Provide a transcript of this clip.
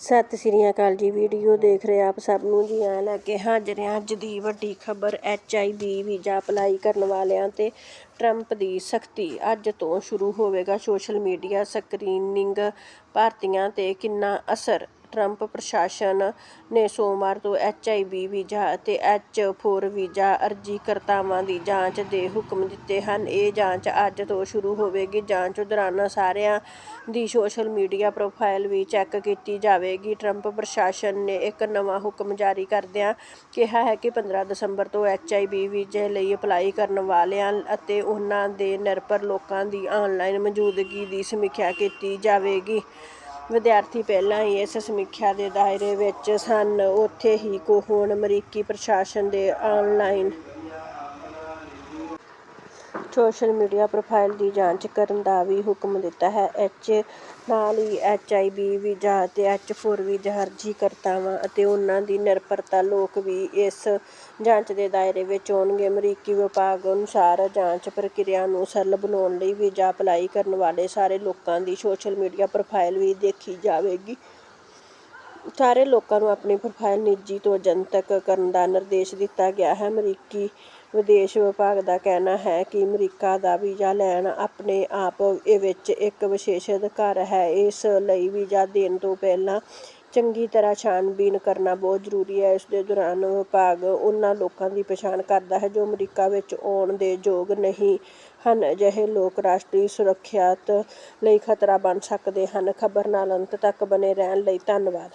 ਸਤਿ ਸ੍ਰੀ ਅਕਾਲ ਜੀ, ਵੀਡੀਓ ਦੇਖ ਰਹੇ ਆਪ ਸਭ ਨੂੰ ਜੀ ਆ ਲੈ ਕੇ ਹਾਜ਼ਰ ਹਾਂ ਅੱਜ ਦੀ ਵੱਡੀ ਖਬਰ H I B visa apply ਕਰਨ ਵਾਲਿਆਂ ਤੇ ਟਰੰਪ ਦੀ ਸਖਤੀ। ਅੱਜ ਤੋਂ ਸ਼ੁਰੂ ਹੋਵੇਗਾ ਸੋਸ਼ਲ ਮੀਡੀਆ ਸਕਰੀਨਿੰਗ ਭਾਰਤੀਆਂ ਤੇ ਕਿੰਨਾ ਅਸਰ? ਟਰੰਪ ਪ੍ਰਸ਼ਾਸਨ ਨੇ ਸੋਮਵਾਰ ਤੋਂ ਐਚ ਆਈ ਬੀ ਵੀਜ਼ਾ ਅਤੇ ਐਚ ਫੋਰ ਵੀਜ਼ਾ ਅਰਜ਼ੀਕਰਤਾਵਾਂ ਦੀ ਜਾਂਚ ਦੇ ਹੁਕਮ ਦਿੱਤੇ ਹਨ। ਇਹ ਜਾਂਚ ਅੱਜ ਤੋਂ ਸ਼ੁਰੂ ਹੋਵੇਗੀ। ਜਾਂਚ ਦੌਰਾਨ ਸਾਰਿਆਂ ਦੀ ਸੋਸ਼ਲ ਮੀਡੀਆ ਪ੍ਰੋਫਾਈਲ ਵੀ ਚੈੱਕ ਕੀਤੀ ਜਾਵੇਗੀ। ਟਰੰਪ ਪ੍ਰਸ਼ਾਸਨ ਨੇ ਇੱਕ ਨਵਾਂ ਹੁਕਮ ਜਾਰੀ ਕਰਦਿਆਂ ਕਿਹਾ ਹੈ ਕਿ 15 ਦਸੰਬਰ ਤੋਂ ਐਚ ਆਈ ਬੀ ਵੀਜ਼ੇ ਲਈ ਅਪਲਾਈ ਕਰਨ ਵਾਲਿਆਂ ਅਤੇ ਉਹਨਾਂ ਦੇ ਨਿਰਭਰ ਲੋਕਾਂ ਦੀ ਆਨਲਾਈਨ ਮੌਜੂਦਗੀ ਦੀ ਸਮੀਖਿਆ ਕੀਤੀ ਜਾਵੇਗੀ। ਵਿਦਿਆਰਥੀ ਪਹਿਲਾਂ ਹੀ ਇਸ ਸਮੀਖਿਆ ਦੇ ਦਾਇਰੇ ਵਿੱਚ ਸਨ। ਉੱਥੇ ਹੀ ਕੋ ਹੁਣ ਅਮਰੀਕੀ ਪ੍ਰਸ਼ਾਸਨ ਦੇ ਆਨਲਾਈਨ ਸੋਸ਼ਲ ਮੀਡੀਆ ਪ੍ਰੋਫਾਈਲ ਦੀ ਜਾਂਚ ਕਰਨ ਦਾ ਵੀ ਹੁਕਮ ਦਿੱਤਾ ਹੈ। ਐਚ ਨਾਲ ਹੀ ਐਚ ਆਈ ਬੀ ਵੀਜ਼ਾ ਅਤੇ ਐਚ 4 ਵੀਜ਼ਾ ਅਰਜ਼ੀਕਰਤਾਵਾਂ ਅਤੇ ਉਹਨਾਂ ਦੀ ਨਿਰਭਰਤਾ ਲੋਕ ਵੀ ਇਸ ਜਾਂਚ ਦੇ ਦਾਇਰੇ ਵਿੱਚ ਆਉਣਗੇ। ਅਮਰੀਕੀ ਵਿਭਾਗ ਅਨੁਸਾਰ ਜਾਂਚ ਪ੍ਰਕਿਰਿਆ ਨੂੰ ਸਰਲ ਬਣਾਉਣ ਲਈ ਵੀਜ਼ਾ ਅਪਲਾਈ ਕਰਨ ਵਾਲੇ ਸਾਰੇ ਲੋਕਾਂ ਦੀ ਸੋਸ਼ਲ ਮੀਡੀਆ ਪ੍ਰੋਫਾਈਲ ਵੀ ਦੇਖੀ ਜਾਵੇਗੀ। ਸਾਰੇ ਲੋਕਾਂ ਨੂੰ ਆਪਣੀ ਪ੍ਰੋਫਾਈਲ ਨਿੱਜੀ ਤੋਂ ਜਨਤਕ ਕਰਨ ਦਾ ਨਿਰਦੇਸ਼ ਦਿੱਤਾ ਗਿਆ ਹੈ। ਅਮਰੀਕੀ ਵਿਦੇਸ਼ ਵਿਭਾਗ ਦਾ ਕਹਿਣਾ ਹੈ ਕਿ ਅਮਰੀਕਾ ਦਾ ਵੀਜ਼ਾ ਲੈਣ ਆਪਣੇ ਆਪ ਇਹ ਵਿੱਚ ਇੱਕ ਵਿਸ਼ੇਸ਼ ਅਧਿਕਾਰ ਹੈ। ਇਸ ਲਈ ਵੀਜ਼ਾ ਦੇਣ ਤੋਂ ਪਹਿਲਾਂ ਚੰਗੀ ਤਰ੍ਹਾਂ ਛਾਣਬੀਣ ਕਰਨਾ ਬਹੁਤ ਜ਼ਰੂਰੀ ਹੈ। ਇਸ ਦੇ ਦੌਰਾਨ ਵਿਭਾਗ ਉਹਨਾਂ ਲੋਕਾਂ ਦੀ ਪਛਾਣ ਕਰਦਾ ਹੈ ਜੋ ਅਮਰੀਕਾ ਵਿੱਚ ਆਉਣ ਦੇ ਯੋਗ ਨਹੀਂ ਹਨ। ਅਜਿਹੇ ਲੋਕ ਰਾਸ਼ਟਰੀ ਸੁਰੱਖਿਆ ਲਈ ਖਤਰਾ ਬਣ ਸਕਦੇ ਹਨ। ਖਬਰ ਨਾਲ ਅੰਤ ਤੱਕ ਬਨੇ ਰਹਿਣ ਲਈ ਧੰਨਵਾਦ।